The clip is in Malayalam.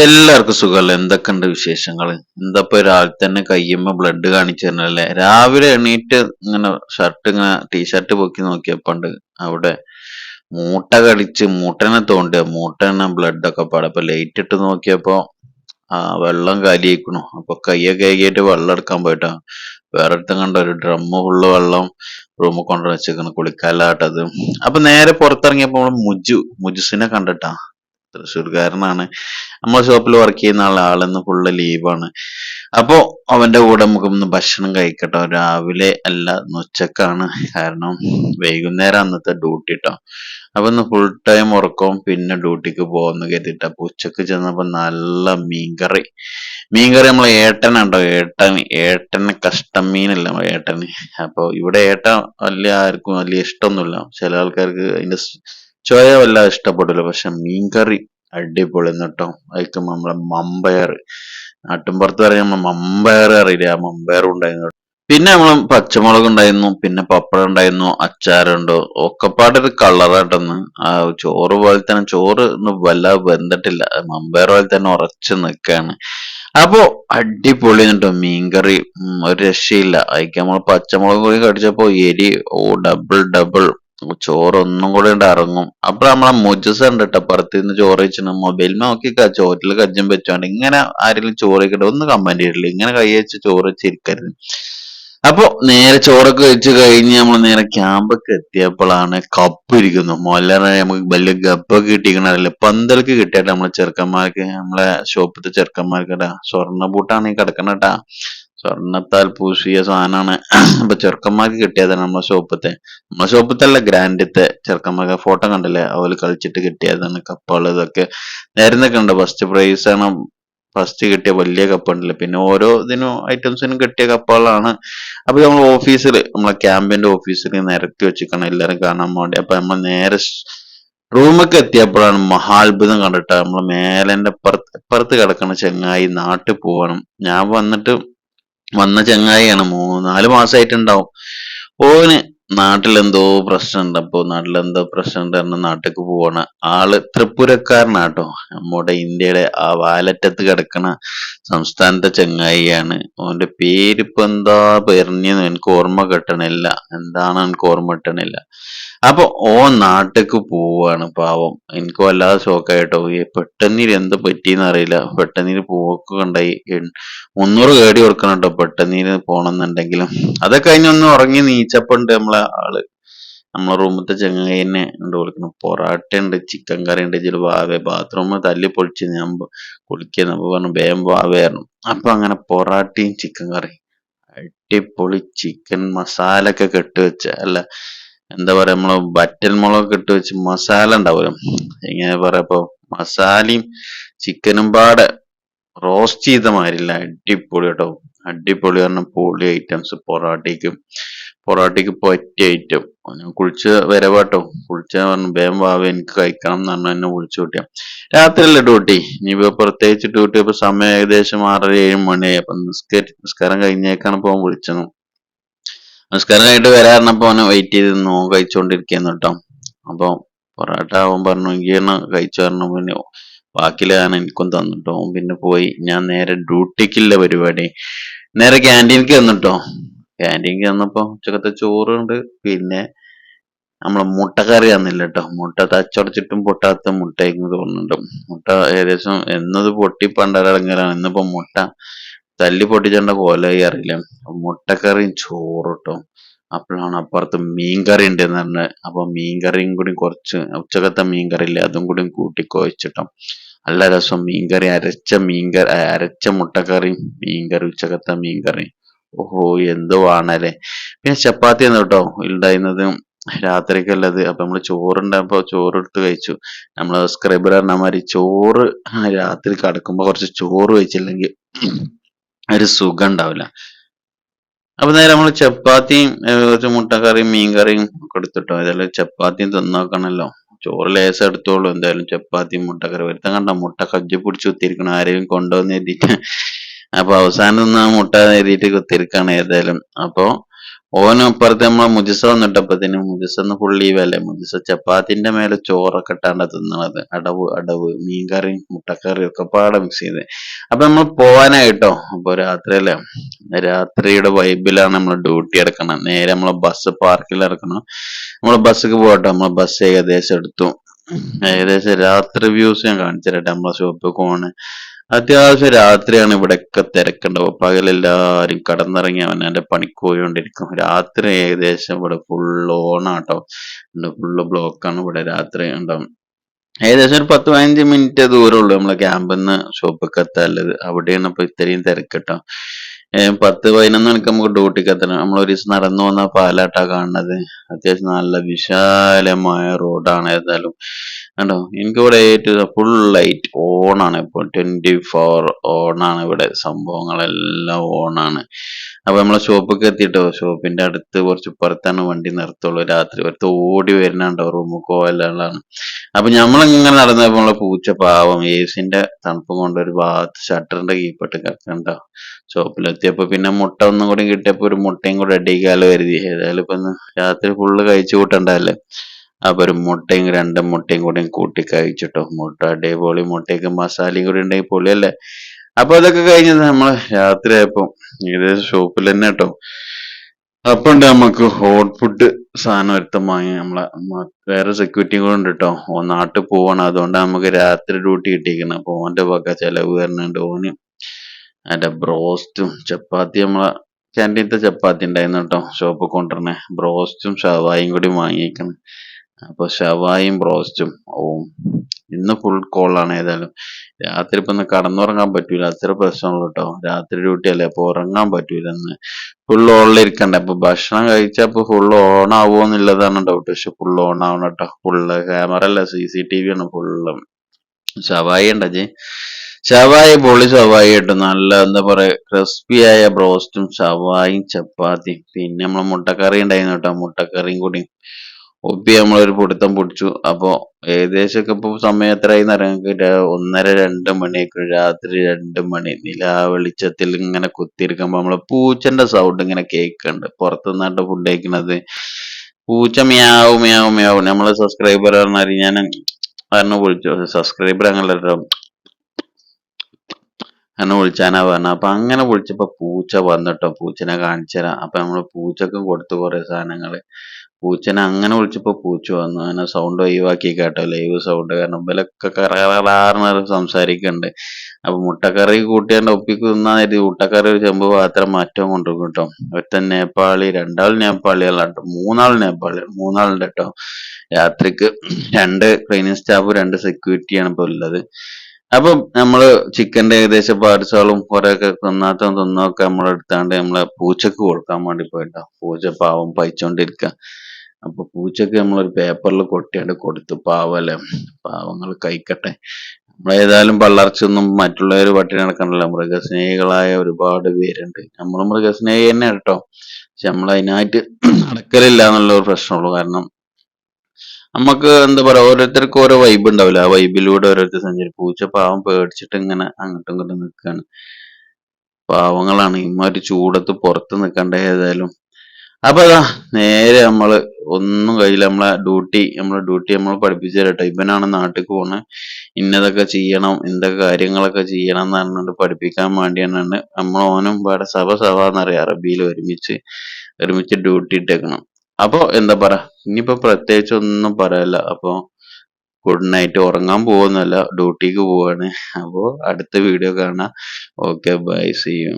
എല്ലാവർക്കും സുഖമല്ലേ? എന്തൊക്കെയുണ്ട് വിശേഷങ്ങൾ? എന്താപ്പോ രാവിലെ തന്നെ കയ്യുമ്പോ ബ്ലഡ് കാണിച്ചു തരണല്ലേ? രാവിലെ എണീറ്റ് ഇങ്ങനെ ഷർട്ട് ഇങ്ങനെ ടീഷർട്ട് പൊക്കി നോക്കിയപ്പോണ്ട്. അവിടെ മൂട്ട കടിച്ച് മൂട്ടനെ തോണ്ടിയ മൂട്ടനെ ബ്ലഡ് ഒക്കെ പാടെ. അപ്പൊ ലൈറ്റ് ഇട്ട് നോക്കിയപ്പോ ആ വെള്ളം കാലിയേക്കണു. അപ്പൊ കയ്യൊക്കെ കഴുകിയിട്ട് വെള്ളം എടുക്കാൻ പോയിട്ടാ. വേറെ അടുത്തും കണ്ട ഒരു ഡ്രമ്മ് ഫുള്ള് വെള്ളം റൂമിൽ കൊണ്ടു വെച്ചേക്കണ്. കുളിക്കാലാട്ടത് അപ്പൊ നേരെ പുറത്തിറങ്ങിയപ്പോ മുജു മുജുസിനെ കണ്ടിട്ടാ. തൃശ്ശൂർക്കാരനാണ്. നമ്മളെ ഷോപ്പിൽ വർക്ക് ചെയ്യുന്ന ആൾ ആളെന്ന് ഫുള്ള് ലീവാണ് അപ്പോ അവന്റെ കൂടെ നമുക്ക് ഒന്ന് ഭക്ഷണം കഴിക്കട്ടോ. രാവിലെ അല്ല ഉച്ചക്കാണ്. കാരണം വൈകുന്നേരം അന്നത്തെ ഡ്യൂട്ടി ട്ടോ. അപ്പൊ ഇന്ന് ഫുൾ ടൈം ഉറക്കവും പിന്നെ ഡ്യൂട്ടിക്ക് പോകുന്നു കരുതിട്ട് അപ്പൊ ഉച്ചയ്ക്ക് ചെന്നപ്പോ നല്ല മീൻകറി. മീൻകറി നമ്മളെ ഏട്ടനുണ്ടോ ഏട്ടൻ ഏട്ടന് കഷ്ടം മീനല്ല ഏട്ടന്. അപ്പൊ ഇവിടെ ഏട്ടൻ വലിയ ആർക്കും വലിയ ഇഷ്ടമൊന്നുമില്ല ചില ആൾക്കാർക്ക് അതിന്റെ ചോയ വല്ല ഇഷ്ടപ്പെടില്ല പക്ഷെ മീൻകറി അടിപൊളി എന്നിട്ടോ അതിക്ക് നമ്മളെ മമ്പയർ നാട്ടിൻപുറത്ത് പറയുമ്പോൾ മമ്പയർ അറിയില്ല? ആ മമ്പയർ ഉണ്ടായിരുന്നു. പിന്നെ നമ്മൾ പച്ചമുളക് ഉണ്ടായിരുന്നു. പിന്നെ പപ്പടം ഉണ്ടായിരുന്നു. അച്ചാറുണ്ട് ഒക്കെപ്പാടൊരു കളറായിട്ടൊന്ന് ആ ചോറ് പോലെ തന്നെ ചോറ് ഒന്നും വല്ലാതെ വെന്തിട്ടില്ല. മമ്പയർ പോലെ തന്നെ ഉറച്ച് നിൽക്കാണ് അപ്പോ അടിപൊളി കേട്ടോ മീൻകറി. ഒരു രക്ഷയില്ല. അതിക്ക് നമ്മൾ പച്ചമുളക് കൂടി കടിച്ചപ്പോ എരി ഓ ഡബിൾ ഡബിൾ ചോറ് ഒന്നും കൂടെ ഉണ്ട് ഇറങ്ങും അപ്പൊ നമ്മളെ മുജസ് ഉണ്ട് കേട്ടോ പുറത്ത് നിന്ന് ചോറ് വെച്ചിട്ട് മൊബൈൽ നോക്കിക്കാ. ചോറ്റിൽ കജ്ജം വെച്ചോണ്ട് ഇങ്ങനെ ആരെങ്കിലും ചോറ് വെക്കട്ടെ ഒന്ന് കമന്റ് ചെയ്തിട്ടില്ല ഇങ്ങനെ കൈ വെച്ച് ചോറ് വെച്ചിരിക്കരുത്. അപ്പൊ നേരെ ചോറൊക്കെ വെച്ച് കഴിഞ്ഞ് നമ്മൾ നേരെ ക്യാമ്പൊക്കെ എത്തിയപ്പോഴാണ് കപ്പ് ഇരിക്കുന്നു. മൊല്ലറ നമുക്ക് വലിയ ഗപ്പൊക്കെ കിട്ടിക്കണല്ലേ പന്തലക്ക് കിട്ടിയാട്ടെ നമ്മളെ ചെറുക്കന്മാർക്ക്. നമ്മളെ ഷോപ്പിലത്തെ ചെറുക്കന്മാർക്ക്. സ്വർണ ബൂട്ടാണ് ഈ കിടക്കണട്ടാ സ്വർണത്താൽ പൂശിയ സാധനമാണ് അപ്പൊ ചെറുക്കന്മാർക്ക് കിട്ടിയതാണ് നമ്മളെ ഷോപ്പത്തെ നമ്മളെ ഷോപ്പത്തെ അല്ല ഗ്രാൻഡത്തെ ചെറുക്കന്മാർക്ക്. ഫോട്ടോ കണ്ടില്ലേ? അവർ കളിച്ചിട്ട് കിട്ടിയതാണ് കപ്പുകൾ ഇതൊക്കെ. നേരുന്നൊക്കെ കണ്ട? ഫസ്റ്റ് പ്രൈസ് ആണ്. ഫസ്റ്റ് കിട്ടിയ വലിയ കപ്പ് ഉണ്ടല്ലോ. പിന്നെ ഓരോ ഇതിനും ഐറ്റംസിനും കിട്ടിയ കപ്പുകളാണ് അപ്പൊ നമ്മൾ ഓഫീസിൽ നമ്മളെ ക്യാമ്പിന്റെ ഓഫീസിൽ നിരത്തി വെച്ചിരിക്കണം എല്ലാരും കാണാൻ വേണ്ടി. അപ്പൊ നമ്മൾ നേരെ റൂമൊക്കെ എത്തിയപ്പോഴാണ് മഹാത്ഭുതം കണ്ടിട്ട് നമ്മൾ മേലന്റെ അപ്പുറത്ത് അപ്പുറത്ത് കിടക്കണ ചെങ്ങായി നാട്ടിൽ പോകണം ഞാൻ വന്നിട്ട് വന്ന ചങ്ങായിയാണ്. മൂന്ന് നാല് മാസമായിട്ടുണ്ടാവും ഓന് നാട്ടിലെന്തോ പ്രശ്നമുണ്ട് അപ്പൊ നാട്ടിലെന്തോ പ്രശ്നമുണ്ട് പറഞ്ഞ് നാട്ടിലേക്ക് പോവാണ്. ആൾ ത്രിപുരക്കാരനാട്ടോ. നമ്മുടെ ഇന്ത്യയുടെ ആ വാലറ്റത്ത് കിടക്കണ സംസ്ഥാനത്തെ ചങ്ങായിയാണ്. ഓന്റെ പേരിപ്പോ എന്താ പറഞ്ഞെന്ന് എനിക്ക് ഓർമ്മ കിട്ടണില്ല. എന്താണ് എനിക്ക് ഓർമ്മ കിട്ടണില്ല. അപ്പൊ ഓ നാട്ടിലേക്ക് പോവാണ് പാവം. എനിക്ക് വല്ലാതെ ഷോക്കായിട്ടോ. പെട്ടെന്ന് എന്ത് പറ്റിയെന്ന് അറിയില്ല. പെട്ടെന്ന് പോക്ക് കണ്ടായി. മുന്നൂറ് കേടി കൊടുക്കണം കേട്ടോ പെട്ടെന്ന് പോണെന്നുണ്ടെങ്കിലും. അതൊക്കെ കഴിഞ്ഞൊന്ന് ഉറങ്ങി നീച്ചപ്പുണ്ട് നമ്മളെ ആൾ. നമ്മളെ റൂമത്തെ ചെങ്ങായിനെ ഉണ്ട് വിളിക്കണം പൊറാട്ട ഉണ്ട് ചിക്കൻ കറി ഉണ്ട് ഇതിൽ വാവേ. ബാത്റൂമിൽ തല്ലി പൊളിച്ച് ഞാൻ കുളിക്കുന്ന. അപ്പൊ പറഞ്ഞു വേഗം വാവയായിരുന്നു അപ്പൊ അങ്ങനെ പൊറാട്ടയും ചിക്കൻ കറി അടിപൊളി ചിക്കൻ മസാല ഒക്കെ കെട്ടുവെച്ച അല്ല എന്താ പറയാ നമ്മൾ വറ്റൽ മുളക് ഇട്ട് വെച്ച് മസാല ഉണ്ടാവുമല്ലോ. ഇങ്ങനെ പറയപ്പോ മസാലയും ചിക്കനും പാടെ റോസ്റ്റ് ചെയ്ത മാതിരില്ല അടിപൊളി കേട്ടോ. അടിപൊളി പറഞ്ഞ പൊളി ഐറ്റംസ് പൊറാട്ടയ്ക്കും പൊറാട്ടയ്ക്ക് പറ്റിയ ഐറ്റം കുളിച്ച് വരവാട്ടോ. കുളിച്ച പറഞ്ഞു വേഗം വാവ എനിക്ക് കഴിക്കണം എന്ന് പറഞ്ഞു എന്നെ വിളിച്ചു കൂട്ടിയ രാത്രിയല്ല ഡ്യൂട്ടി ഇനിയിപ്പോ പ്രത്യേകിച്ച് ഡ്യൂട്ടി ഇപ്പൊ സമയം ഏകദേശം ആറര ഏഴ് മണിയായി. അപ്പൊ നിസ്കരി നിസ്കാരം കഴിഞ്ഞേക്കാണ് പോകാൻ വിളിച്ചത്. നിസ്കാരം കഴിഞ്ഞിട്ട് വരാറിനപ്പോ അവനെ വെയിറ്റ് ചെയ്ത് നോ കഴിച്ചോണ്ടിരിക്കുന്നു കേട്ടോ. അപ്പൊ പൊറോട്ട അവൻ പറഞ്ഞു ഇങ്ങനെ കഴിച്ചു? പറഞ്ഞു. പിന്നെ ബാക്കിയിലാണ് എനിക്കും തന്നിട്ടോ പിന്നെ പോയി. ഞാൻ നേരെ ഡ്യൂട്ടിക്കുള്ള പരിപാടി. നേരെ ക്യാന്റീനിക്ക് വന്നിട്ടോ ക്യാന്റീനിക്ക് തന്നപ്പോ ഉച്ചക്കത്തെ ചോറുണ്ട് പിന്നെ നമ്മളെ മുട്ടക്കറി തന്നില്ല കേട്ടോ. മുട്ട തച്ചടച്ചിട്ടും പൊട്ടാത്ത മുട്ടയായിരുന്നു തോന്നുന്നുണ്ട്. മുട്ട ഏകദേശം എന്നത് പൊട്ടി പണ്ടരടങ്ങലാണ്. ഇന്നിപ്പോ മുട്ട തല്ലി പൊട്ടിച്ചേണ്ട കോലായി അറിയില്ല? മുട്ടക്കറിയും ചോറ് അപ്പോഴാണ് അപ്പുറത്ത് മീൻകറി ഉണ്ടെന്ന് പറഞ്ഞത് അപ്പൊ മീൻകറിയും കൂടി കുറച്ച് ഉച്ചക്കത്തെ മീൻകറി ഇല്ലേ അതും കൂടി കൂട്ടി കുഴച്ചിട്ടോ. നല്ല രസം. മീൻകറി അരച്ച മീൻകറി അരച്ച മുട്ടക്കറിയും മീൻകറി ഉച്ചക്കത്തെ മീൻകറി ഓഹോ എന്തോ ആണല്ലേ പിന്നെ ചപ്പാത്തി ആണ് കേട്ടോ ഉണ്ടായിരുന്നത്. രാത്രിക്കല്ലത്. അപ്പൊ നമ്മൾ ചോറുണ്ടായപ്പോ ചോറ് എടുത്ത് കഴിച്ചു. നമ്മൾ സ്ക്രൈബർ പറഞ്ഞ മാതിരി ചോറ് രാത്രി കിടക്കുമ്പോ കുറച്ച് ചോറ് കഴിച്ചില്ലെങ്കിൽ ഒരു സുഖം ഉണ്ടാവില്ല. അപ്പൊ നേരെ നമ്മൾ ചപ്പാത്തിയും കുറച്ച് മുട്ടക്കറിയും മീൻകറിയും ഒക്കെ എടുത്തിട്ടോ? ഇതെല്ലാം ചപ്പാത്തിയും തിന്നോക്കണല്ലോ. ചോറ് ലേശം എടുത്തോളൂ. എന്തായാലും ചപ്പാത്തിയും മുട്ടക്കറി വരുത്താൻ കണ്ട? മുട്ട കജ്ജി പിടിച്ച് കുത്തിരിക്കണം ആരെയും കൊണ്ടുവന്ന് എഴുതിയിട്ട്. അപ്പൊ അവസാനം നിന്ന് ആ മുട്ട എഴുതിയിട്ട് കുത്തിരിക്കാണ് ഏതായാലും. അപ്പൊ ഓന് അപ്പുറത്ത് നമ്മളെ മുജിസ വന്നിട്ടപ്പത്തിന് മുജിസന്ന് ഫുള്ളി വില മുജിസ ചപ്പാത്തിന്റെ മേലെ ചോറൊക്കെ ഇട്ടാണ്ട് തിന്നണത്. അടവ് അടവ് മീൻകറി മുട്ടക്കറി ഒക്കെ പാടെ മിക്സ് ചെയ്ത്. അപ്പൊ നമ്മൾ പോവാനായിട്ടോ? അപ്പൊ രാത്രിയല്ലേ രാത്രിയുടെ വൈബിലാണ് നമ്മൾ ഡ്യൂട്ടി എടുക്കണം. നേരെ നമ്മളെ ബസ് പാർക്കിൽ ഇറക്കണം നമ്മളെ ബസ്സിക്ക് പോകട്ടോ നമ്മളെ ബസ് ഏകദേശം എടുത്തു. ഏകദേശം രാത്രി വ്യൂസ് ഞാൻ കാണിച്ചു തരട്ടെ നമ്മളെ ഷോപ്പിൽ പോണ് അത്യാവശ്യം രാത്രിയാണ് ഇവിടെയൊക്കെ തിരക്കുണ്ടാവും പകലെല്ലാരും കടന്നിറങ്ങി അവൻ അവനവന്റെ പണിക്ക് പോയിക്കൊണ്ടിരിക്കും രാത്രി ഏകദേശം ഇവിടെ ഫുൾ ഓണാട്ടോ ഫുള്ള് ബ്ലോക്കാണ് ഇവിടെ രാത്രി ഉണ്ടാവും ഏകദേശം ഒരു പത്ത് പതിനഞ്ച് മിനിറ്റ് ദൂരമുള്ളൂ നമ്മളെ ക്യാമ്പിൽ നിന്ന് ഷോപ്പൊക്കെ എത്താനുള്ളത് അവിടെയാണ് ഇപ്പൊ ഇത്രയും തിരക്കിട്ടോ പത്ത് പതിനൊന്ന് മണിക്ക് നമുക്ക് ഡ്യൂട്ടിക്ക് എത്തണം. നമ്മൾ ഒരു ദിവസം നടന്നു വന്ന പാലാട്ടാ കാണുന്നത്. അത്യാവശ്യം നല്ല വിശാലമായ റോഡാണ് ഏതായാലും. കണ്ടോ? എനിക്കിവിടെ ഏറ്റവും ഫുൾ ലൈറ്റ് ഓൺ ആണ്. ഇപ്പോൾ ട്വന്റി ഫോർ ആണ് ഇവിടെ. സംഭവങ്ങളെല്ലാം ഓണാണ് അപ്പൊ നമ്മളെ ഷോപ്പൊക്കെ എത്തിയിട്ടോ? ഷോപ്പിന്റെ അടുത്ത് കുറച്ച് പുറത്താണ് വണ്ടി നിർത്തുള്ളൂ. രാത്രി ഒരുത്ത് ഓടി വരുന്നുണ്ടോ? റൂമിൽ എല്ലാം അപ്പൊ നമ്മളിങ്ങനെ നടന്നപ്പോൾ നമ്മളെ പൂച്ച പാവം ഏസിന്റെ തണുപ്പും കൊണ്ട് ഒരു ഭാഗത്ത് ഷട്ടറിന്റെ കീപ്പിട്ട് കിടക്കണ്ട ഷോപ്പിലെത്തിയപ്പോ പിന്നെ മുട്ട ഒന്നും കൂടി കിട്ടിയപ്പോ ഒരു മുട്ടയും കൂടി അടിക്കാലോ കരുതി. ഏതായാലും ഇപ്പൊ രാത്രി ഫുള്ള് കഴിച്ചു കൂട്ടണ്ടല്ലേ ഒരു മുട്ടയും രണ്ട് മുട്ടയും കൂടെയും കൂട്ടി കഴിച്ചിട്ടോ. മുട്ട അടിപൊളി മുട്ടയൊക്കെ മസാലയും കൂടി ഉണ്ടെങ്കിൽ പൊളിയല്ലേ? അപ്പൊ അതൊക്കെ കഴിഞ്ഞത് നമ്മൾ രാത്രിയായപ്പോ ഏകദേശം ഷോപ്പിൽ തന്നെ കേട്ടോ. അപ്പൊ ഉണ്ട് നമുക്ക് ഹോട്ട് ഫുഡ് സാധനം ഒരുത്തം വാങ്ങി. നമ്മളെ വേറെ സെക്യൂരിറ്റി കൂടെ ഉണ്ട് കേട്ടോ. ഓ നാട്ടിൽ പോവാണ്. അതുകൊണ്ട് നമുക്ക് രാത്രി ഡ്യൂട്ടി കിട്ടിയിരിക്കണം അപ്പൊ ഓന്റെ വക ചെലവ് വരുന്നുണ്ട് ഓന്. അതിന്റെ ബ്രോസ്റ്റും ചപ്പാത്തി നമ്മളെ ക്യാന്റീനത്തെ ചപ്പാത്തി ഉണ്ടായിരുന്നു കേട്ടോ. ഷോപ്പ് കൊണ്ടുവരണേ ബ്രോസ്റ്റും ഷവായും കൂടി വാങ്ങിയിരിക്കണം അപ്പൊ ഷവായും ബ്രോസ്റ്റും ഓ ഇന്ന് ഫുൾ കോളാണ് ഏതായാലും. രാത്രി ഇപ്പൊ ഒന്ന് കടന്നുറങ്ങാൻ പറ്റൂല. അത്ര പ്രശ്നമുള്ളൂ കേട്ടോ രാത്രി ഡ്യൂട്ടി അല്ലേ? അപ്പൊ ഉറങ്ങാൻ പറ്റൂല ഇന്ന്. ഫുൾ ഓണിലിരിക്കണ്ടേ അപ്പൊ ഭക്ഷണം കഴിച്ചാൽ ഇപ്പൊ ഫുൾ ഓൺ ആവുമോ എന്നുള്ളതാണ് ഡൗട്ട് പക്ഷെ ഫുൾ ഓൺ ആവണം കേട്ടോ ഫുള്ള് ക്യാമറ അല്ല സി സി ടി വി ആണ് ഫുള്ള് ഷവായി ഉണ്ടേ ഷവായി പൊളി ഷവായി കേട്ടോ. നല്ല എന്താ പറയാ ക്രിസ്പി ആയ ബ്രോസ്റ്റും ഷവായും ചപ്പാത്തിയും. പിന്നെ നമ്മളെ മുട്ടക്കറി ഉണ്ടായിരുന്നു കേട്ടോ മുട്ടക്കറിയും കൂടി. ഒപ്പി നമ്മളൊരു പൊടുത്തം പൊടിച്ചു. അപ്പൊ ഏകദേശം ഒക്കെ ഇപ്പൊ സമയം എത്രയായി ഞങ്ങൾക്ക് ഒന്നര രണ്ട് മണിയൊക്കെ രാത്രി രണ്ട് മണി. നിലാ വെളിച്ചത്തിൽ ഇങ്ങനെ കുത്തിയിരിക്കുമ്പോ നമ്മളെ പൂച്ചന്റെ സൗണ്ട് ഇങ്ങനെ കേൾക്കുന്നുണ്ട് പുറത്തുനിന്നായിട്ട് ഫുഡ് കഴിക്കുന്നത് പൂച്ച മിയാവും മിയാവും മിയാവും നമ്മളെ സബ്സ്ക്രൈബർ പറഞ്ഞാൽ ഞാൻ പറഞ്ഞു വിളിച്ചു. സബ്സ്ക്രൈബർ അങ്ങനെ എന്നെ വിളിച്ചാനാ പറഞ്ഞ. അപ്പൊ അങ്ങനെ വിളിച്ചപ്പോ പൂച്ച വന്നിട്ടോ. പൂച്ചനെ കാണിച്ചു തരാം അപ്പൊ നമ്മൾ പൂച്ചക്കും കൊടുത്തു കുറെ സാധനങ്ങൾ. പൂച്ചനെ അങ്ങനെ വിളിച്ചപ്പോ പൂച്ച വന്നു. അങ്ങനെ സൗണ്ട് ഒഴിവാക്കി കേട്ടോ. ലൈവ് സൗണ്ട് കാരണം ഇവലൊക്കെ കറകറാർന്ന് സംസാരിക്കുന്നുണ്ട് അപ്പൊ മുട്ടക്കറി കൂട്ടിയാണ്ട് ഒപ്പിക്ക് കരുതി. മുട്ടക്കറി ഒരു ചെമ്പ് പാത്രം മാറ്റം കൊണ്ടു കേട്ടോ. ഒറ്റ നേപ്പാളി രണ്ടാൾ നേപ്പാളികളാട്ടോ മൂന്നാൾ നേപ്പാളി. മൂന്നാളുണ്ട് കേട്ടോ. രാത്രിക്ക് രണ്ട് ക്ലീനിങ് സ്റ്റാഫ് രണ്ട് സെക്യൂരിറ്റിയാണ് ഇപ്പൊ ഉള്ളത്. അപ്പം നമ്മൾ ചിക്കന്റെ ഏകദേശം പാർട്സുകളും കുറെയൊക്കെ തിന്നാത്ത തിന്നൊക്കെ നമ്മൾ എടുത്താണ്ട് നമ്മളെ പൂച്ചക്ക് കൊടുക്കാൻ വേണ്ടി പോയിട്ടോ പൂച്ച പാവം പയിച്ചോണ്ടിരിക്ക അപ്പൊ പൂച്ചക്ക് നമ്മളൊരു പേപ്പറിൽ കൊട്ടിയാണ്ട് കൊടുത്തു. പാവല്ലേ? പാവങ്ങൾ കഴിക്കട്ടെ. നമ്മളേതായാലും പള്ളർച്ചൊന്നും മറ്റുള്ളവർ പട്ടിണി നടക്കണല്ലോ മൃഗസ്നേഹികളായ ഒരുപാട് പേരുണ്ട്. നമ്മൾ മൃഗസ്നേഹി തന്നെ കേട്ടോ. പക്ഷെ നമ്മൾ അതിനായിട്ട് നടക്കലില്ല എന്നുള്ള ഒരു പ്രശ്നമുള്ളൂ. കാരണം നമുക്ക് എന്താ പറയാ ഓരോരുത്തർക്കും ഓരോ വൈബ് ഉണ്ടാവില്ല? ആ വൈബിലൂടെ ഓരോരുത്തർ സഞ്ചരിക്കും. പൂച്ച പാവം പേടിച്ചിട്ട് ഇങ്ങനെ അങ്ങോട്ടും ഇങ്ങോട്ടും നിൽക്കുകയാണ് പാവങ്ങളാണ്. ഇമ്മാതിരി ചൂടത്ത് പുറത്ത് നിൽക്കേണ്ട ഏതായാലും. അപ്പൊ അതാ നേരെ നമ്മൾ ഒന്നും കഴിയില്ല. നമ്മളെ ഡ്യൂട്ടി നമ്മളെ ഡ്യൂട്ടി നമ്മൾ പഠിപ്പിച്ചു തരട്ടെ. ഇവനാണ് നാട്ടിൽ പോണ്. ഇന്നതൊക്കെ ചെയ്യണം. എന്തൊക്കെ കാര്യങ്ങളൊക്കെ ചെയ്യണം എന്ന് പറഞ്ഞിട്ട് പഠിപ്പിക്കാൻ വേണ്ടിയാണ് നമ്മൾ ഓനും പാടെ സഭ സഭ എന്നറിയാം അറബിയിൽ ഒരുമിച്ച് ഒരുമിച്ച് ഡ്യൂട്ടി ഇട്ടേക്കണം. അപ്പൊ എന്താ പറ? ഇനിയിപ്പോ പ്രത്യേകിച്ച് ഒന്നും പറയല്ല. അപ്പൊ ഗുഡ് നൈറ്റ് ഉറങ്ങാൻ പോകുന്നല്ല ഡ്യൂട്ടിക്ക് പോവാണ്. അപ്പോ അടുത്ത വീഡിയോ കാണാം. Okay bye C U